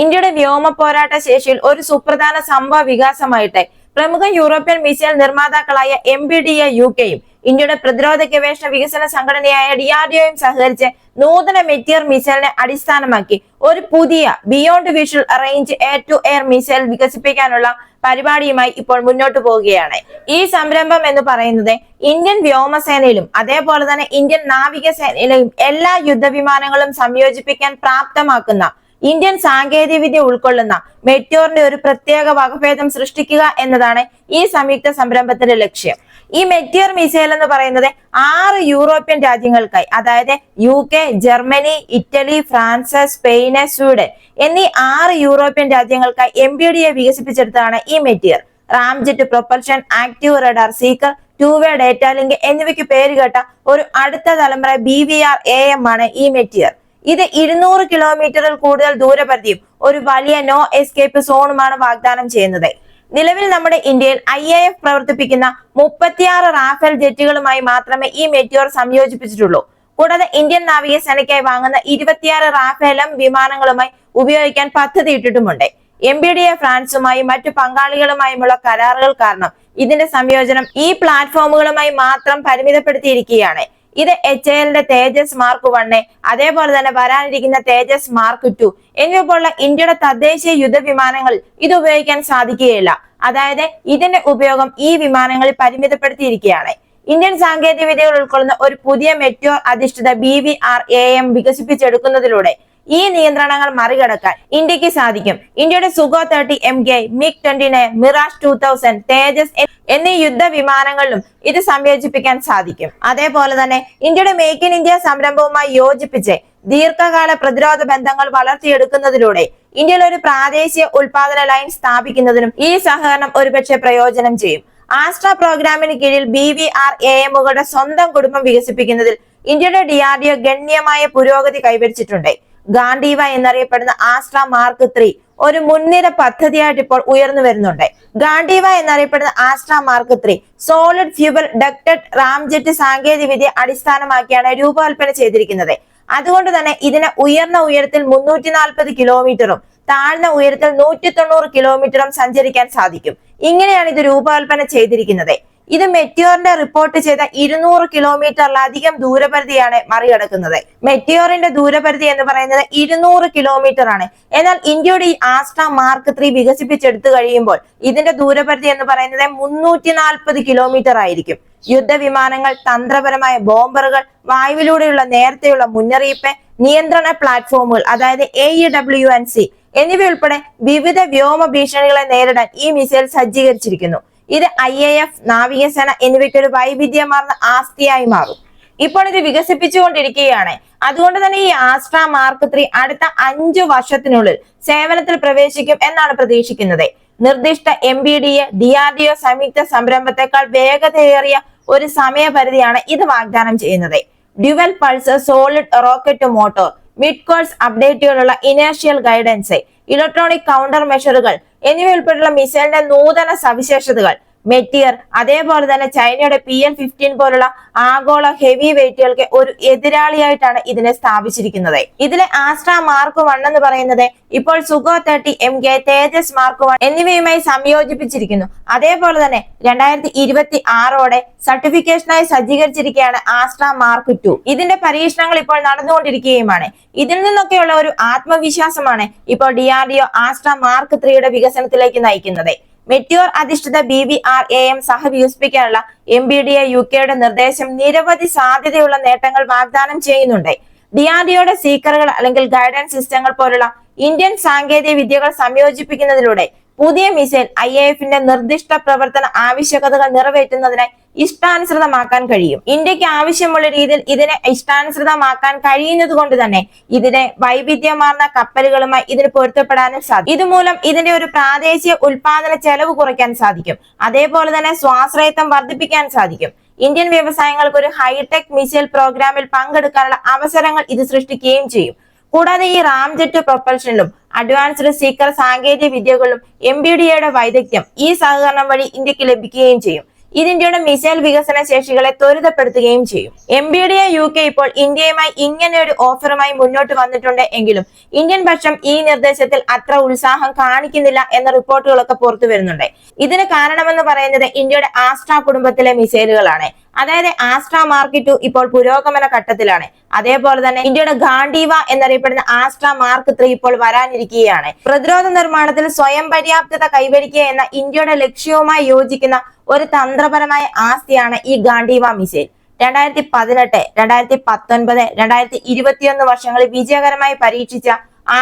ഇന്ത്യയുടെ വ്യോമ പോരാട്ട ശേഷിയിൽ ഒരു സുപ്രധാന സംഭവ വികാസമായിട്ട്. പ്രമുഖ European missile നിർമ്മാതാക്കളായ M B D A U കെയും ഇന്ത്യയുടെ പ്രതിരോധ ഗവേഷണ വികസന സംഘടനയായ ഡിആർഡിഒയും സഹകരിച്ച് നൂതന മെറ്റിയർ മിസൈലിനെ അടിസ്ഥാനമാക്കി ഒരു പുതിയ beyond visual range air to air missile വികസിപ്പിക്കാനുള്ള പരിപാടിയുമായി ഇപ്പോൾ മുന്നോട്ട് പോവുകയാണ്. ഈ സംരംഭം എന്ന് പറയുന്നത് ഇന്ത്യൻ വ്യോമസേനയിലും അതേപോലെ തന്നെ ഇന്ത്യൻ നാവികസേനയിലെയും എല്ലാ യുദ്ധവിമാനങ്ങളും സംയോജിപ്പിക്കാൻ പ്രാപ്തമാക്കുന്ന ഇന്ത്യൻ സാങ്കേതികവിദ്യ ഉൾക്കൊള്ളുന്ന മെറ്റോറിന്റെ ഒരു പ്രത്യേക വകഭേദം സൃഷ്ടിക്കുക എന്നതാണ് ഈ സംയുക്ത സംരംഭത്തിന്റെ ലക്ഷ്യം. ഈ മെറ്റിയർ മിസൈൽ എന്ന് പറയുന്നത് ആറ് യൂറോപ്യൻ രാജ്യങ്ങൾക്കായി അതായത് U K Germany Italy France Spain Sweden എന്നീ ആറ് യൂറോപ്യൻ രാജ്യങ്ങൾക്കായി എം ബി ഡി എ വികസിപ്പിച്ചെടുത്തതാണ് ഈ Meteor ramjet propulsion active radar seeker two way data link എന്നിവയ്ക്ക് പേരുകേട്ട ഒരു അടുത്ത തലമുറ B V R A M ആണ് ഈ മെറ്റിയർ ഇത് ഇരുന്നൂറ് കിലോമീറ്ററിൽ കൂടുതൽ ദൂരപരിധിയും ഒരു വലിയ നോ എസ്കേപ്പ് സോണുമാണ് വാഗ്ദാനം ചെയ്യുന്നത്. നിലവിൽ നമ്മുടെ ഇന്ത്യയിൽ ഐ എ എഫ് പ്രവർത്തിപ്പിക്കുന്ന മുപ്പത്തിയാറ് റാഫേൽ ജെറ്റുകളുമായി മാത്രമേ ഈ മെറ്റിയോർ സംയോജിപ്പിച്ചിട്ടുള്ളൂ. കൂടാതെ ഇന്ത്യൻ നാവികസേനയ്ക്കായി വാങ്ങുന്ന ഇരുപത്തിയാറ് റാഫേലം വിമാനങ്ങളുമായി ഉപയോഗിക്കാൻ പദ്ധതി ഇട്ടിട്ടുമുണ്ട്. എം ബി ഡി എ ഫ്രാൻസുമായും മറ്റു പങ്കാളികളുമായുമുള്ള കരാറുകൾ കാരണം ഇതിന്റെ സംയോജനം ഈ പ്ലാറ്റ്ഫോമുകളുമായി മാത്രം പരിമിതപ്പെടുത്തിയിരിക്കുകയാണ്. ഇത് എച്ച് എല്ലിന്റെ തേജസ് മാർക്ക് വണ്ണ് അതേപോലെ തന്നെ വരാനിരിക്കുന്ന തേജസ് മാർക്ക് ടു എന്നിവ പോലുള്ള ഇന്ത്യയുടെ തദ്ദേശീയ യുദ്ധവിമാനങ്ങൾ ഇത് ഉപയോഗിക്കാൻ സാധിക്കുകയില്ല. അതായത് ഇതിന്റെ ഉപയോഗം ഈ വിമാനങ്ങളിൽ പരിമിതപ്പെടുത്തിയിരിക്കുകയാണ്. ഇന്ത്യൻ സാങ്കേതിക വിദ്യകൾ ഉൾക്കൊള്ളുന്ന ഒരു പുതിയ മെറ്റോ അധിഷ്ഠിത B V R A M വികസിപ്പിച്ചെടുക്കുന്നതിലൂടെ ഈ നിയന്ത്രണങ്ങൾ മറികടക്കാൻ ഇന്ത്യയ്ക്ക് സാധിക്കും. ഇന്ത്യയുടെ Sukhoi thirty M K MiG twenty nine Mirage two thousand Tejas എന്നീ യുദ്ധ വിമാനങ്ങളിലും ഇത് സംയോജിപ്പിക്കാൻ സാധിക്കും. അതേപോലെ തന്നെ ഇന്ത്യയുടെ മേക്ക് ഇൻ ഇന്ത്യ സംരംഭവുമായി യോജിപ്പിച്ച് ദീർഘകാല പ്രതിരോധ ബന്ധങ്ങൾ വളർത്തിയെടുക്കുന്നതിലൂടെ ഇന്ത്യയിൽ ഒരു പ്രാദേശിക ഉൽപാദന ലൈൻ സ്ഥാപിക്കുന്നതിനും ഈ സഹകരണം ഒരുപക്ഷെ പ്രയോജനം ചെയ്യും. ആസ്ട്ര പ്രോഗ്രാമിന് കീഴിൽ ബി വി ആർ എ എമ്മുകളുടെ സ്വന്തം കുടുംബം വികസിപ്പിക്കുന്നതിൽ ഇന്ത്യയുടെ ഡി ആർ ഡി ഒ ഗണ്യമായ പുരോഗതി കൈവരിച്ചിട്ടുണ്ട്. ഗാന്ധീവ എന്നറിയപ്പെടുന്ന ആസ്ട്ര മാർക്ക് ത്രീ ഒരു മുൻനിര പദ്ധതിയായിട്ട് ഇപ്പോൾ ഉയർന്നു വരുന്നുണ്ട്. ഗാന്ധീവ എന്നറിയപ്പെടുന്ന Astra mark three solid fuel ducted ramjet സാങ്കേതിക വിദ്യ അടിസ്ഥാനമാക്കിയാണ് രൂപകൽപ്പന ചെയ്തിരിക്കുന്നത്. അതുകൊണ്ട് തന്നെ ഇതിന് ഉയർന്ന ഉയരത്തിൽ മുന്നൂറ്റി നാൽപ്പത് കിലോമീറ്ററും താഴ്ന്ന ഉയരത്തിൽ നൂറ്റി തൊണ്ണൂറ് കിലോമീറ്ററും സഞ്ചരിക്കാൻ സാധിക്കും. ഇങ്ങനെയാണ് ഇത് രൂപകൽപ്പന ചെയ്തിരിക്കുന്നത്. ഇത് മെറ്റിയോറിന്റെ റിപ്പോർട്ട് ചെയ്ത ഇരുന്നൂറ് കിലോമീറ്ററിലധികം ദൂരപരിധിയാണ് മറികടക്കുന്നത്. മെറ്റിയോറിന്റെ ദൂരപരിധി എന്ന് പറയുന്നത് ഇരുന്നൂറ് കിലോമീറ്റർ ആണ് എന്നാൽ ഇന്ത്യയുടെ ഈ ആസ്ട്ര മാർക്ക് ത്രീ വികസിപ്പിച്ചെടുത്തു കഴിയുമ്പോൾ ഇതിന്റെ ദൂരപരിധി എന്ന് പറയുന്നത് മുന്നൂറ്റി നാൽപ്പത് കിലോമീറ്റർ ആയിരിക്കും യുദ്ധവിമാനങ്ങൾ തന്ത്രപരമായ ബോംബറുകൾ വായുവിലൂടെയുള്ള നേരത്തെയുള്ള മുന്നറിയിപ്പ് നിയന്ത്രണ പ്ലാറ്റ്ഫോമുകൾ അതായത് A E W N C എന്നിവയുൾപ്പെടെ വിവിധ വ്യോമ ഭീഷണികളെ നേരിടാൻ ഈ മിസൈൽ സജ്ജീകരിച്ചിരിക്കുന്നു. ഇത് ഐ എ എഫ് നാവികസേന എന്നിവയ്ക്ക് ഒരു വൈവിധ്യമാർന്ന ആസ്തിയായി മാറും. ഇപ്പോൾ ഇത് വികസിപ്പിച്ചുകൊണ്ടിരിക്കുകയാണ്. അതുകൊണ്ട് തന്നെ ഈ ആസ്ട്ര മാർക്ക് ത്രീ അടുത്ത അഞ്ചു വർഷത്തിനുള്ളിൽ സേവനത്തിൽ പ്രവേശിക്കും എന്നാണ് പ്രതീക്ഷിക്കുന്നത്. നിർദ്ദിഷ്ട M B D A D R D O സംയുക്ത സംരംഭത്തെക്കാൾ വേഗതയേറിയ ഒരു സമയപരിധിയാണ് ഇത് വാഗ്ദാനം ചെയ്യുന്നത്. Dual pulse solid rocket motor mid course അപ്ഡേറ്റുകളുള്ള inertial guidance electronic counter മെഷറുകൾ എന്നിവ ഉൾപ്പെടെയുള്ള മിസൈലിന്റെ നൂതന സവിശേഷതകൾ. മെറ്റിയർ അതേപോലെ തന്നെ ചൈനയുടെ പി എൽ ഫിഫ്റ്റീൻ പോലുള്ള ആഗോള ഹെവി വെയിറ്റുകൾക്ക് ഒരു എതിരാളിയായിട്ടാണ് ഇതിനെ സ്ഥാപിച്ചിരിക്കുന്നത്. ഇതിലെ ആസ്ട്ര മാർക്ക് വൺ എന്ന് പറയുന്നത് ഇപ്പോൾ Sukhoi thirty M K Tejas mark one എന്നിവയുമായി സംയോജിപ്പിച്ചിരിക്കുന്നു. അതേപോലെ തന്നെ രണ്ടായിരത്തി ഇരുപത്തി ആറോടെ സർട്ടിഫിക്കേഷനായി സജ്ജീകരിച്ചിരിക്കുകയാണ് ആസ്ട്ര മാർക്ക് ടു ഇതിന്റെ പരീക്ഷണങ്ങൾ ഇപ്പോൾ നടന്നുകൊണ്ടിരിക്കുകയുമാണ്. ഇതിൽ നിന്നൊക്കെയുള്ള ഒരു ആത്മവിശ്വാസമാണ് ഇപ്പോൾ D R D O Astra mark ത്രീയുടെ വികസനത്തിലേക്ക് നയിക്കുന്നത്. മെറ്റ്യോർ അധിഷ്ഠിത B V R A M സഹവികസിപ്പിക്കാനുള്ള M B D A U കെയുടെ നിർദ്ദേശം നിരവധി സാധ്യതയുള്ള നേട്ടങ്ങൾ വാഗ്ദാനം ചെയ്യുന്നുണ്ട്. ഡി ആർ ഡിയുടെ സീക്കറുകൾ അല്ലെങ്കിൽ ഗൈഡൻസ് സിസ്റ്റങ്ങൾ പോലുള്ള ഇന്ത്യൻ സാങ്കേതിക വിദ്യകൾ സംയോജിപ്പിക്കുന്നതിലൂടെ പുതിയ മിസൈൽ ഐ എ എഫിന്റെ നിർദ്ദിഷ്ട പ്രവർത്തന ആവശ്യകതകൾ നിറവേറ്റുന്നതിനായി ഇഷ്ടാനുസൃതമാക്കാൻ കഴിയും. ഇന്ത്യയ്ക്ക് ആവശ്യമുള്ള രീതിയിൽ ഇതിനെ ഇഷ്ടാനുസൃതമാക്കാൻ കഴിയുന്നത് കൊണ്ട് തന്നെ ഇതിനെ വൈവിധ്യമാർന്ന കപ്പലുകളുമായി ഇതിന് പൊരുത്തപ്പെടാനും സാധിക്കും. ഇതുമൂലം ഇതിന്റെ ഒരു പ്രാദേശിക ഉൽപാദന ചെലവ് കുറയ്ക്കാൻ സാധിക്കും. അതേപോലെ തന്നെ സ്വാശ്രയത്വം വർദ്ധിപ്പിക്കാൻ സാധിക്കും. ഇന്ത്യൻ വ്യവസായങ്ങൾക്ക് ഒരു ഹൈടെക് മിസൈൽ പ്രോഗ്രാമിൽ പങ്കെടുക്കാനുള്ള അവസരങ്ങൾ ഇത് സൃഷ്ടിക്കുകയും ചെയ്യും. കൂടാതെ ഈ റാംജെറ്റ് പ്രൊപ്പൽഷനിലും അഡ്വാൻസ്ഡ് സീക്കർ സാങ്കേതിക വിദ്യകളിലും എം ബി ഡിയുടെ വൈദഗ്ധ്യം ഈ സഹകരണം വഴി ഇന്ത്യയ്ക്ക് ലഭിക്കുകയും ചെയ്യും. ഇത് ഇന്ത്യയുടെ മിസൈൽ വികസന ശേഷികളെ ത്വരിതപ്പെടുത്തുകയും ചെയ്യും. M B D U K ഇപ്പോൾ ഇന്ത്യയുമായി ഇങ്ങനെ ഒരു ഓഫറുമായി മുന്നോട്ട് വന്നിട്ടുണ്ട് എങ്കിലും ഇന്ത്യൻ പക്ഷം ഈ നിർദ്ദേശത്തിൽ അത്ര ഉത്സാഹം കാണിക്കുന്നില്ല എന്ന റിപ്പോർട്ടുകളൊക്കെ പുറത്തു വരുന്നുണ്ട്. ഇതിന് കാരണമെന്ന് പറയുന്നത് ഇന്ത്യയുടെ ആസ്ട്ര കുടുംബത്തിലെ മിസൈലുകളാണ്. അതായത് ആസ്ട്ര മാർക്ക് ടു ഇപ്പോൾ പുരോഗമന ഘട്ടത്തിലാണ്. അതേപോലെ തന്നെ ഇന്ത്യയുടെ ഗാന്ഡീവ എന്നറിയപ്പെടുന്ന ആസ്ട്ര മാർക്ക് ത്രീ ഇപ്പോൾ വരാനിരിക്കുകയാണ്. പ്രതിരോധ നിർമ്മാണത്തിൽ സ്വയം പര്യാപ്തത കൈവരിക്കുക എന്ന ഇന്ത്യയുടെ ലക്ഷ്യവുമായി യോജിക്കുന്ന ഒരു തന്ത്രപരമായ ആസ്തിയാണ് ഈ ഗാന്ഡീവ മിസൈൽ. രണ്ടായിരത്തി പതിനെട്ട് രണ്ടായിരത്തി പത്തൊൻപത് രണ്ടായിരത്തി ഇരുപത്തിയൊന്ന് വർഷങ്ങളിൽ വിജയകരമായി പരീക്ഷിച്ച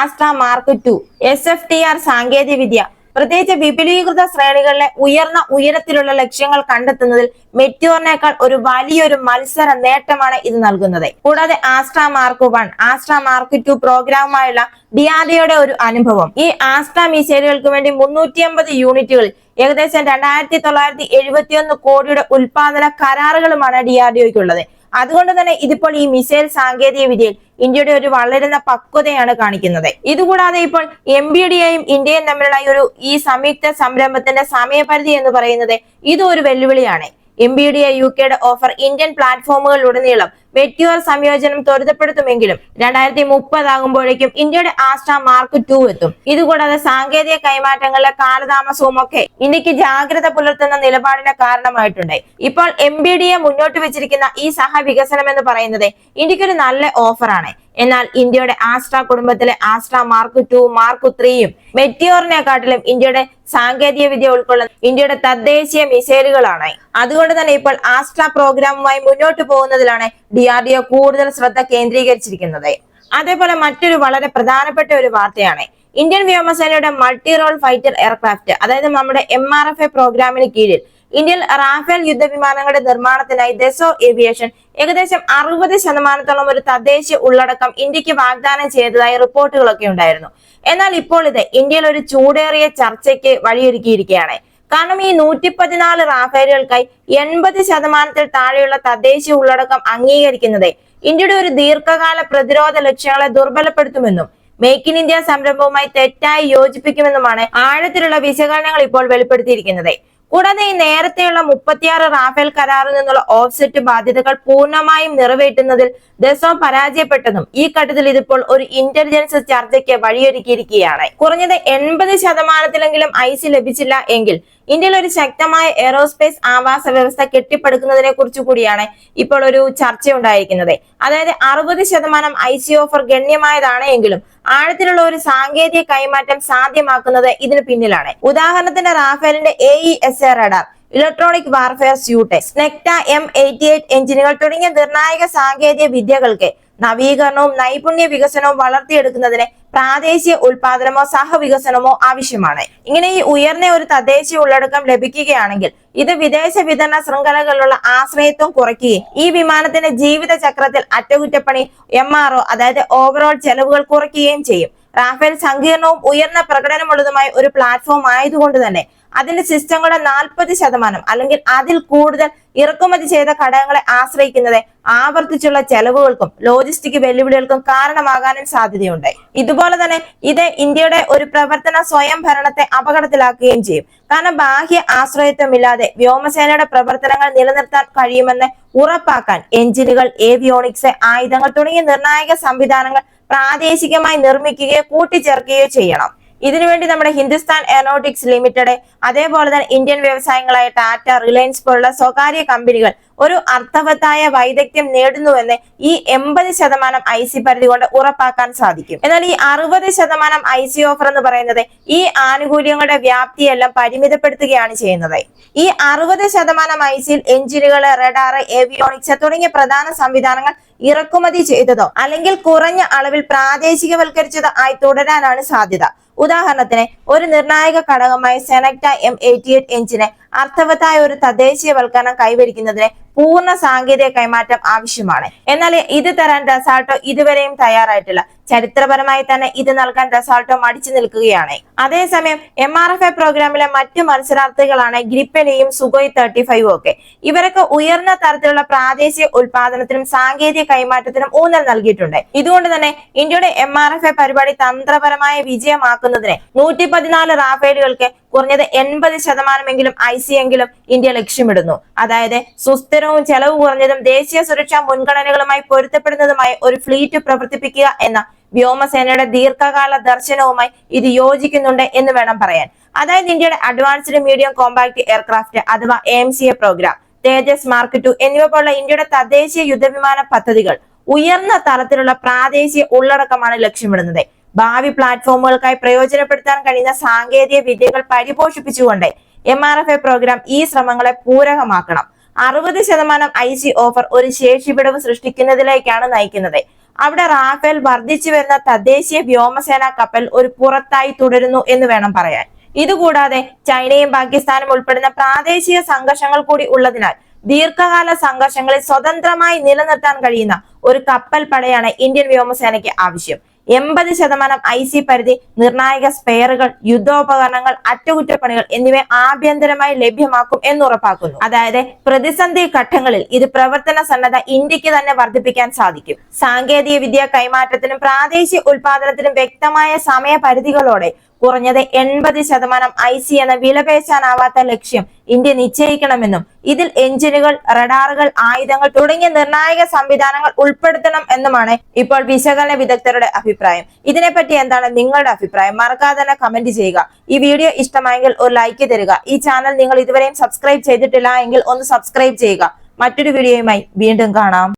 Astra mark two S F T R സാങ്കേതിക വിദ്യ പ്രത്യേകിച്ച് വിപുലീകൃത ശ്രേണികളിലെ ഉയർന്ന ഉയരത്തിലുള്ള ലക്ഷ്യങ്ങൾ കണ്ടെത്തുന്നതിൽ മെറ്റ്യൂറിനേക്കാൾ ഒരു വലിയൊരു മത്സര നേട്ടമാണ് ഇത് നൽകുന്നത്. കൂടാതെ Astra mark one Astra mark two പ്രോഗ്രാമുമായുള്ള ഡിയാദയുടെ ഒരു അനുഭവം. ഈ ആസ്ട്ര മിസൈലുകൾക്ക് വേണ്ടി മുന്നൂറ്റി അമ്പത് യൂണിറ്റുകളിൽ ഏകദേശം രണ്ടായിരത്തി തൊള്ളായിരത്തി എഴുപത്തിയൊന്ന് കോടിയുടെ ഉൽപാദന കരാറുകളുമാണ് ഡിആർഡിഒയ്ക്കുള്ളത് അതുകൊണ്ട് തന്നെ ഇതിപ്പോൾ ഈ മിസൈൽ സാങ്കേതിക വിദ്യയിൽ ഇന്ത്യയുടെ ഒരു വളരുന്ന പക്വതയാണ് കാണിക്കുന്നത്. ഇതുകൂടാതെ ഇപ്പോൾ എം ബി ഡിയെയും ഇന്ത്യയും തമ്മിലുള്ള ഒരു ഈ സംയുക്ത സംരംഭത്തിന്റെ സമയപരിധി എന്ന് പറയുന്നത് ഇതും ഒരു വെല്ലുവിളിയാണ്. എം ബി ഡി യു കെയുടെ ഓഫർ ഇന്ത്യൻ പ്ലാറ്റ്ഫോമുകളിലുടനീളം വെറ്റ്യൂർ സംയോജനം ത്വരിതപ്പെടുത്തുമെങ്കിലും രണ്ടായിരത്തി മുപ്പതാകുമ്പോഴേക്കും ഇന്ത്യയുടെ ആസ്ട്ര മാർക്ക് ടു എത്തും. ഇതുകൂടാതെ സാങ്കേതിക കൈമാറ്റങ്ങളിലെ കാലതാമസവും ഒക്കെ ഇന്ത്യയ്ക്ക് ജാഗ്രത പുലർത്തുന്ന നിലപാടിന് കാരണമായിട്ടുണ്ട്. ഇപ്പോൾ എം ബി ഡി എ മുന്നോട്ട് വെച്ചിരിക്കുന്ന ഈ സഹവികസനം എന്ന് പറയുന്നത് ഇന്ത്യക്കൊരു നല്ല ഓഫറാണ് എന്നാൽ ഇന്ത്യയുടെ ആസ്ട്ര കുടുംബത്തിലെ ആസ്ട്ര മാർക്ക് ടു മാർക്ക് ത്രീയും മെറ്റിയോറിനെക്കാട്ടിലും ഇന്ത്യയുടെ സാങ്കേതിക വിദ്യ ഉൾക്കൊള്ളുന്ന ഇന്ത്യയുടെ തദ്ദേശീയ മിസൈലുകളാണ്. അതുകൊണ്ട് തന്നെ ഇപ്പോൾ ആസ്ട്ര പ്രോഗ്രാമുമായി മുന്നോട്ട് പോകുന്നതിലാണ് ഡി ആർ ഡി ഒ കൂടുതൽ ശ്രദ്ധ കേന്ദ്രീകരിച്ചിരിക്കുന്നത്. അതേപോലെ മറ്റൊരു വളരെ പ്രധാനപ്പെട്ട ഒരു വാർത്തയാണ്. ഇന്ത്യൻ വ്യോമസേനയുടെ മൾട്ടി റോൾ ഫൈറ്റർ എയർക്രാഫ്റ്റ് അതായത് നമ്മുടെ എം ആർ എഫ് എ പ്രോഗ്രാമിന് കീഴിൽ ഇന്ത്യയിൽ റാഫേൽ യുദ്ധവിമാനങ്ങളുടെ നിർമ്മാണത്തിനായി ദസോ ഏവിയേഷൻ ഏകദേശം അറുപത് ശതമാനത്തോളം ഒരു തദ്ദേശീയ ഉള്ളടക്കം ഇന്ത്യയ്ക്ക് വാഗ്ദാനം ചെയ്തതായി റിപ്പോർട്ടുകളൊക്കെ ഉണ്ടായിരുന്നു. എന്നാൽ ഇപ്പോൾ ഇത് ഇന്ത്യയിൽ ഒരു ചൂടേറിയ ചർച്ചയ്ക്ക് വഴിയൊരുക്കിയിരിക്കുകയാണ്. കാരണം ഈ നൂറ്റി പതിനാല് റാഫേലുകൾക്കായി എൺപത് ശതമാനത്തിൽ താഴെയുള്ള തദ്ദേശീയ ഉള്ളടക്കം അംഗീകരിക്കുന്നത് ഇന്ത്യയുടെ ഒരു ദീർഘകാല പ്രതിരോധ ലക്ഷ്യങ്ങളെ ദുർബലപ്പെടുത്തുമെന്നും മേക്ക് ഇൻ ഇന്ത്യ സംരംഭവുമായി തെറ്റായി യോജിപ്പിക്കുമെന്നുമാണ് ആഴത്തിലുള്ള വിശകലനങ്ങൾ ഇപ്പോൾ വെളിപ്പെടുത്തിയിരിക്കുന്നത്. കൂടാതെ ഈ നേരത്തെയുള്ള മുപ്പത്തിയാറ് റാഫേൽ കരാറിൽ നിന്നുള്ള ഓഫ്സെറ്റ് ബാധ്യതകൾ പൂർണമായും നിറവേറ്റുന്നതിൽ ദസോ പരാജയപ്പെട്ടതും ഈ ഘട്ടത്തിൽ ഇതിപ്പോൾ ഒരു ഇന്റലിജൻസ് ചർച്ചയ്ക്ക് വഴിയൊരുക്കിയിരിക്കുകയാണ്. കുറഞ്ഞത് എൺപത് ശതമാനത്തിലെങ്കിലും ഐസി ലഭിച്ചില്ല എങ്കിൽ ഇന്ത്യയിൽ ഒരു ശക്തമായ എയറോസ്പേസ് ആവാസ വ്യവസ്ഥ കെട്ടിപ്പടുക്കുന്നതിനെ കുറിച്ച് കൂടിയാണ് ഇപ്പോൾ ഒരു ചർച്ചയുണ്ടായിരിക്കുന്നത്. അതായത് അറുപത് ശതമാനം ഐ സി ഓഫർ ഗണ്യമായതാണ് എങ്കിലും ആഴത്തിലുള്ള ഒരു സാങ്കേതിക കൈമാറ്റം സാധ്യമാക്കുന്നത് ഇതിന് പിന്നിലാണ്. ഉദാഹരണത്തിന് റാഫേലിന്റെ A E S A radar electronic warfare suite Snecma M eighty eight എഞ്ചിനുകൾ തുടങ്ങിയ നിർണായക സാങ്കേതിക വിദ്യകൾക്ക് നവീകരണവും നൈപുണ്യ വികസനവും വളർത്തിയെടുക്കുന്നതിന് പ്രാദേശിക ഉൽപാദനമോ സഹവികസനമോ ആവശ്യമാണ്. ഇങ്ങനെ ഈ ഉയർന്ന ഒരു തദ്ദേശീയ ഉള്ളടക്കം ലഭിക്കുകയാണെങ്കിൽ ഇത് വിദേശ വിതരണ ശൃംഖലകളിലുള്ള ആശ്രയത്വം കുറയ്ക്കുകയും ഈ വിമാനത്തിന്റെ ജീവിത ചക്രത്തിൽ അറ്റകുറ്റപ്പണി എം ആർ ഒ അതായത് ഓവറോൾ ചെലവുകൾ കുറയ്ക്കുകയും ചെയ്യും. റാഫേൽ സങ്കീർണവും ഉയർന്ന പ്രകടനമുള്ളതുമായ ഒരു പ്ലാറ്റ്ഫോം ആയതുകൊണ്ട് തന്നെ അതിന്റെ സിസ്റ്റങ്ങളുടെ നാൽപ്പത് ശതമാനം അല്ലെങ്കിൽ അതിൽ കൂടുതൽ ഇറക്കുമതി ചെയ്ത ഘടകങ്ങളെ ആശ്രയിക്കുന്നത് ആവർത്തിച്ചുള്ള ചെലവുകൾക്കും ലോജിസ്റ്റിക് വെല്ലുവിളികൾക്കും കാരണമാകാനും സാധ്യതയുണ്ട്. ഇതുപോലെ തന്നെ ഇത് ഇന്ത്യയുടെ ഒരു പ്രവർത്തന സ്വയംഭരണത്തെ അപകടത്തിലാക്കുകയും ചെയ്യും. കാരണം ബാഹ്യ ആശ്രയത്വമില്ലാതെ വ്യോമസേനയുടെ പ്രവർത്തനങ്ങൾ നിലനിർത്താൻ കഴിയുമെന്ന് ഉറപ്പാക്കാൻ എഞ്ചിനുകൾ ഏവിയോണിക്സ് ആയുധങ്ങൾ തുടങ്ങിയ നിർണായക സംവിധാനങ്ങൾ പ്രാദേശികമായി നിർമ്മിക്കുകയോ കൂട്ടിച്ചേർക്കുകയോ ചെയ്യണം. ഇതിനുവേണ്ടി നമ്മുടെ ഹിന്ദുസ്ഥാൻ എയറോട്ടിക്സ് ലിമിറ്റഡ് അതേപോലെ തന്നെ ഇന്ത്യൻ വ്യവസായങ്ങളായ ടാറ്റ റിലയൻസ് പോലുള്ള സ്വകാര്യ കമ്പനികൾ ഒരു അർത്ഥവത്തായ വൈദഗ്ധ്യം നേടുന്നുവെന്ന് ഈ എൺപത് ശതമാനം ഐ സി പരിധി കൊണ്ട് ഉറപ്പാക്കാൻ സാധിക്കും. എന്നാൽ ഈ അറുപത് ശതമാനം ഐ സി ഓഫർ എന്ന് പറയുന്നത് ഈ ആനുകൂല്യങ്ങളുടെ വ്യാപ്തിയെല്ലാം പരിമിതപ്പെടുത്തുകയാണ് ചെയ്യുന്നത്. ഈ അറുപത് ശതമാനം ഐ സിയിൽ എഞ്ചിനുകൾ റഡാർ ഏവിയോണിക്സ് തുടങ്ങിയ പ്രധാന സംവിധാനങ്ങൾ ഇറക്കുമതി ചെയ്തതോ അല്ലെങ്കിൽ കുറഞ്ഞ അളവിൽ പ്രാദേശികവൽക്കരിച്ചതോ ആയി തുടരാനാണ് സാധ്യത. ഉദാഹരണത്തിന് ഒരു നിർണായക ഘടകമായി സെനക്ട എം എയ്റ്റി എയ്റ്റ് എഞ്ചിന് അർത്ഥവത്തായ ഒരു തദ്ദേശീയവൽക്കരണം കൈവരിക്കുന്നതിന് പൂർണ സാങ്കേതിക കൈമാറ്റം ആവശ്യമാണ്. എന്നാൽ ഇത് തരാൻ ഡസാൾട്ടോ ഇതുവരെയും തയ്യാറായിട്ടില്ല. ചരിത്രപരമായി തന്നെ ഇത് നൽകാൻ ഡസാൾട്ടോ മടിച്ചു നിൽക്കുകയാണ്. അതേസമയം എം ആർ എഫ് എ പ്രോഗ്രാമിലെ മറ്റു മത്സരാർത്ഥികളാണ് ഗ്രിപ്പനെയും സുഗോയ് തേർട്ടി ഫൈവും ഒക്കെ. ഇവരൊക്കെ ഉയർന്ന തരത്തിലുള്ള പ്രാദേശിക ഉൽപാദനത്തിനും സാങ്കേതിക കൈമാറ്റത്തിനും ഊന്നൽ നൽകിയിട്ടുണ്ട്. ഇതുകൊണ്ട് തന്നെ ഇന്ത്യയുടെ എം ആർ എഫ് എ പരിപാടി തന്ത്രപരമായ വിജയമാക്കുന്നതിന് നൂറ്റി പതിനാല് റാഫേലുകൾക്ക് കുറഞ്ഞത് എൺപത് ശതമാനമെങ്കിലും ഐ സി എങ്കിലും ഇന്ത്യ ലക്ഷ്യമിടുന്നു. അതായത് സുസ്ഥിരവും ചെലവ് കുറഞ്ഞതും ദേശീയ സുരക്ഷാ മുൻഗണനകളുമായി പൊരുത്തപ്പെടുന്നതുമായ ഒരു ഫ്ലീറ്റ് പ്രവർത്തിപ്പിക്കുക എന്ന വ്യോമസേനയുടെ ദീർഘകാല ദർശനവുമായി ഇത് യോജിക്കുന്നുണ്ട് എന്ന് വേണം പറയാൻ. അതായത് ഇന്ത്യയുടെ അഡ്വാൻസ്ഡ് മീഡിയം കോമ്പാക്ട് എയർക്രാഫ്റ്റ് അഥവാ M C A programme Tejas mark two എന്നിവ പോലുള്ള ഇന്ത്യയുടെ തദ്ദേശീയ യുദ്ധവിമാന പദ്ധതികൾ ഉയർന്ന തലത്തിലുള്ള പ്രാദേശിക ഉള്ളടക്കമാണ് ലക്ഷ്യമിടുന്നത്. ഭാവി പ്ലാറ്റ്ഫോമുകൾക്കായി പ്രയോജനപ്പെടുത്താൻ കഴിയുന്ന സാങ്കേതിക വിദ്യകൾ പരിപോഷിപ്പിച്ചുകൊണ്ട് M R F A programme ഈ ശ്രമങ്ങളെ പൂരകമാക്കണം. അറുപത് ശതമാനം ഐ സി ഓഫർ ഒരു ശേഷി വിടവ് സൃഷ്ടിക്കുന്നതിലേക്കാണ് നയിക്കുന്നത്. അവിടെ റാഫേൽ വർദ്ധിച്ചു വരുന്ന തദ്ദേശീയ വ്യോമസേന കപ്പൽ ഒരു പുറത്തായി തുടരുന്നു എന്ന് വേണം പറയാൻ. ഇതുകൂടാതെ ചൈനയും പാകിസ്ഥാനും ഉൾപ്പെടുന്ന പ്രാദേശിക സംഘർഷങ്ങൾ കൂടി ഉള്ളതിനാൽ ദീർഘകാല സംഘർഷങ്ങളിൽ സ്വതന്ത്രമായി നിലനിർത്താൻ കഴിയുന്ന ഒരു കപ്പൽ പടയാണ് ഇന്ത്യൻ വ്യോമസേനയ്ക്ക് ആവശ്യം. എൺപത് ശതമാനം ഐ സി പരിധി നിർണായക സ്പെയറുകൾ യുദ്ധോപകരണങ്ങൾ അറ്റകുറ്റപ്പണികൾ എന്നിവ ആഭ്യന്തരമായി ലഭ്യമാക്കും എന്ന് ഉറപ്പാക്കുന്നു. അതായത് പ്രതിസന്ധി ഘട്ടങ്ങളിൽ ഇത് പ്രവർത്തന സന്നദ്ധ ഇന്ത്യയ്ക്ക് തന്നെ വർദ്ധിപ്പിക്കാൻ സാധിക്കും. സാങ്കേതിക വിദ്യ കൈമാറ്റത്തിനും പ്രാദേശിക ഉൽപാദനത്തിനും വ്യക്തമായ സമയപരിധികളോടെ കുറഞ്ഞത് എൺപത് ശതമാനം ഐ സി എന്ന വിലപേശാനാവാത്ത ലക്ഷ്യം ഇന്ത്യ നിശ്ചയിക്കണമെന്നും ഇതിൽ എഞ്ചിനുകൾ റഡാറുകൾ ആയുധങ്ങൾ തുടങ്ങിയ നിർണായക സംവിധാനങ്ങൾ ഉൾപ്പെടുത്തണം എന്നുമാണ് ഇപ്പോൾ വിശകലന വിദഗ്ധരുടെ അഭിപ്രായം. ഇതിനെപ്പറ്റി എന്താണ് നിങ്ങളുടെ അഭിപ്രായം? മറക്കാതെ തന്നെ കമന്റ് ചെയ്യുക. ഈ വീഡിയോ ഇഷ്ടമായെങ്കിൽ ഒരു ലൈക്ക് തരിക. ഈ ചാനൽ നിങ്ങൾ ഇതുവരെയും സബ്സ്ക്രൈബ് ചെയ്തിട്ടില്ല എങ്കിൽ ഒന്ന് സബ്സ്ക്രൈബ് ചെയ്യുക. മറ്റൊരു വീഡിയോയുമായി വീണ്ടും കാണാം.